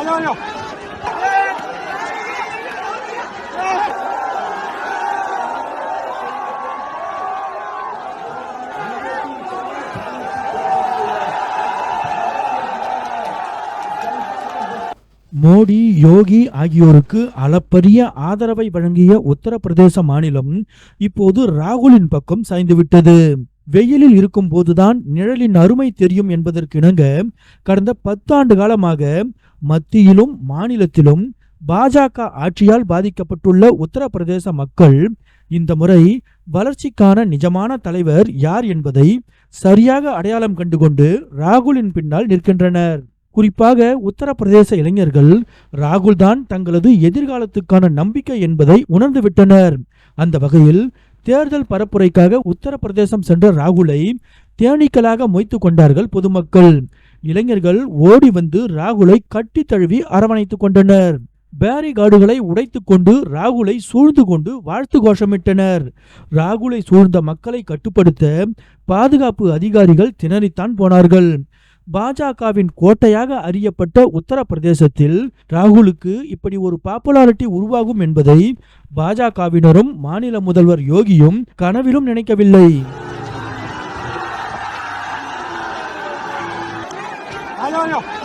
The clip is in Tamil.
안녕하세요. மோடி யோகி ஆகியோருக்கு அளப்பரிய ஆதரவை வழங்கிய உத்தரப்பிரதேச மாநிலம் இப்போது ராகுலின் பக்கம் சாய்ந்துவிட்டது வெயிலில் இருக்கும் போதுதான் நிழலின் அருமை தெரியும் என்பதற்கிணங்க கடந்த பத்தாண்டு காலமாக மத்தியிலும் மாநிலத்திலும் பாஜக ஆட்சியால் பாதிக்கப்பட்டுள்ள உத்தரப்பிரதேச மக்கள் இந்த முறை வளர்ச்சிக்கான நிஜமான தலைவர் யார் என்பதை சரியாக அடையாளம் கண்டுகொண்டு ராகுலின் பின்னால் நிற்கின்றனர். குறிப்பாக உத்தரப்பிரதேச இளைஞர்கள் ராகுல் தான் தங்களது எதிர்காலத்துக்கான நம்பிக்கை என்பதை உணர்ந்துவிட்டனர். அந்த வகையில் தேர்தல் பரப்புரைக்காக உத்தரப்பிரதேசம் சென்ற ராகுலை தேனீக்களாக மொய்த்து கொண்டார்கள் பொதுமக்கள். இளைஞர்கள் ஓடி வந்து ராகுலை கட்டி தழுவி அரவணைத்துக் கொண்டனர். பேரிகார்டுகளை உடைத்துக் கொண்டு ராகுலை சூழ்ந்து கொண்டு வாழ்த்து கோஷமிட்டனர். ராகுலை சூழ்ந்த மக்களை கட்டுப்படுத்த பாதுகாப்பு அதிகாரிகள் திணறித்தான் போனார்கள். பாஜகவின் கோட்டையாக அறியப்பட்ட உத்தரப்பிரதேசத்தில் ராகுலுக்கு இப்படி ஒரு பாப்புலாரிட்டி உருவாகும் என்பதை பாஜகவினரும் மாநில முதல்வர் யோகியும் கனவிலும் நினைக்கவில்லை. Olha, olha.